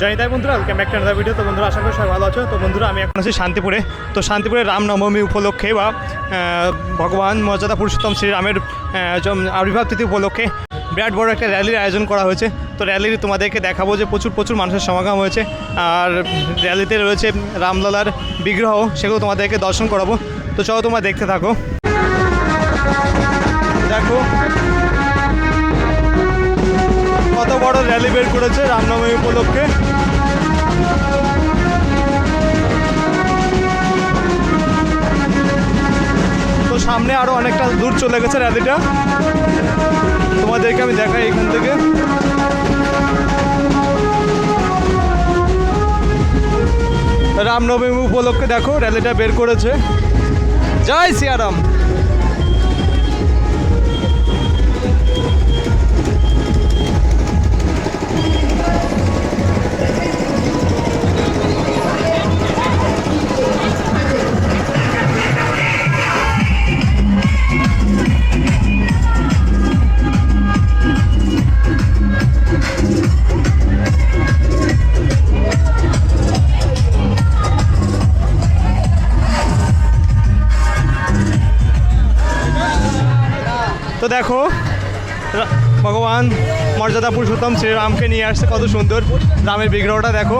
জয়িতাই বন্ধুরা welcome back to video তো বন্ধুরা, আশা করি সবাই ভালো আছো। তো বন্ধুরা, আমি এখন আছি শান্তিপুরে। তো শান্তিপুরে রামনবমী উপলক্ষে বা ভগবান মর্যাদা পুরুষোত্তম শ্রীরামের আবির্ভাব তিথি উপলক্ষে বিরাট বড় একটা র্যালির আয়োজন করা হয়েছে। তো র্যালির তোমাদেরকে দেখাবো যে প্রচুর প্রচুর মানুষের সমাগম হয়েছে। আর র্যালিতে রয়েছে রামলালার বিগ্রহ, সেগুলো তোমাদেরকে দর্শন করাবো। তো চলো তোমরা দেখতে থাকো। দেখো বড় র্যালি বের করেছে রামনবমী উপলক্ষে। তো সামনে আরও অনেকটা দূর চলে গেছে র্যালিটা তোমাদেরকে আমি দেখাই এখান থেকে। রামনবমী উপলক্ষে দেখো র্যালিটা বের করেছে। জয় সিয়ারাম। তো দেখো, ভগবান মর্যাদা পুরুষোত্তম শ্রীরামকে নিয়ে আসছে, কত সুন্দর রামের বিগ্রহটা, দেখো।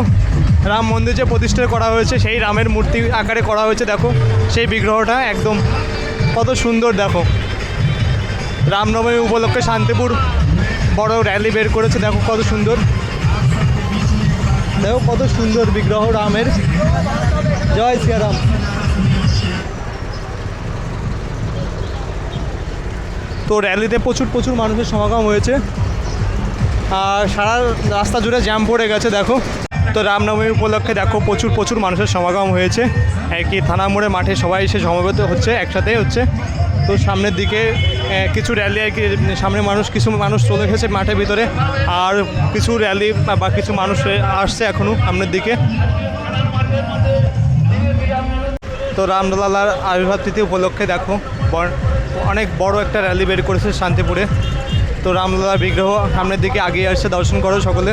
রাম মন্দির যে প্রতিষ্ঠা করা হয়েছে, সেই রামের মূর্তি আকারে করা হয়েছে, দেখো। সেই বিগ্রহটা একদম কত সুন্দর, দেখো। রামনবমী উপলক্ষে শান্তিপুর বড় র্যালি বের করেছে, দেখো কত সুন্দর। দেখো কত সুন্দর বিগ্রহ রামের। জয় সিয়ারাম। তো র্যালিতে প্রচুর প্রচুর মানুষের সমাগম হয়েছে। আর সারা রাস্তা জুড়ে জ্যাম পড়ে গেছে, দেখো। তো রামনবমী উপলক্ষে, দেখো, প্রচুর প্রচুর মানুষের সমাগম হয়েছে। একই থানা মোড়ে মাঠে সবাই এসে সমবেত হচ্ছে একসাথে হচ্ছে। তো সামনের দিকে কিছু র্যালি আর কি সামনে মানুষ, কিছু মানুষ চলে গেছে মাঠের ভিতরে। আর কিছু র্যালি বা কিছু মানুষ আসছে এখনও সামনের দিকে। তো রামলালার আবির্ভাব তিথি উপলক্ষে দেখো অনেক বড় একটা র্যালি বের করেছে শান্তিপুরে। তো রামলালার বিগ্রহ সামনের দিকে আগিয়ে আসছে, দর্শন করো সকলে।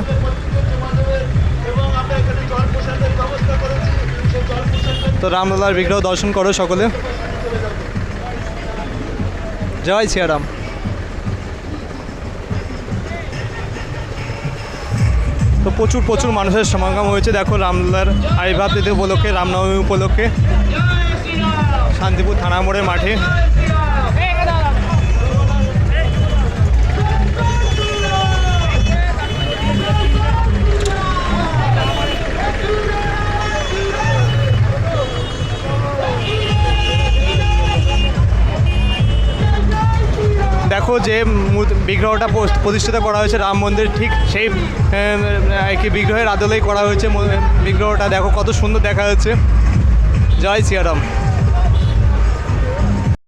তো রামলালার বিগ্রহ দর্শন করো সকলে। জয় সিয়ারাম। তো প্রচুর প্রচুর মানুষের সমাগম হয়েছে। দেখো রামলালার আবির্ভাব তিথি উপলক্ষে, রামনবমী উপলক্ষে। শান্তিপুর থানা মোড়ের মাঠে। দেখো যে বিগ্রহটা প্রতিষ্ঠিত করা হয়েছে রাম মন্দির, ঠিক সেই কি বিগ্রহের আদলেই করা হয়েছে বিগ্রহটা। দেখো কত সুন্দর দেখা যাচ্ছে। জয় সিয়ারাম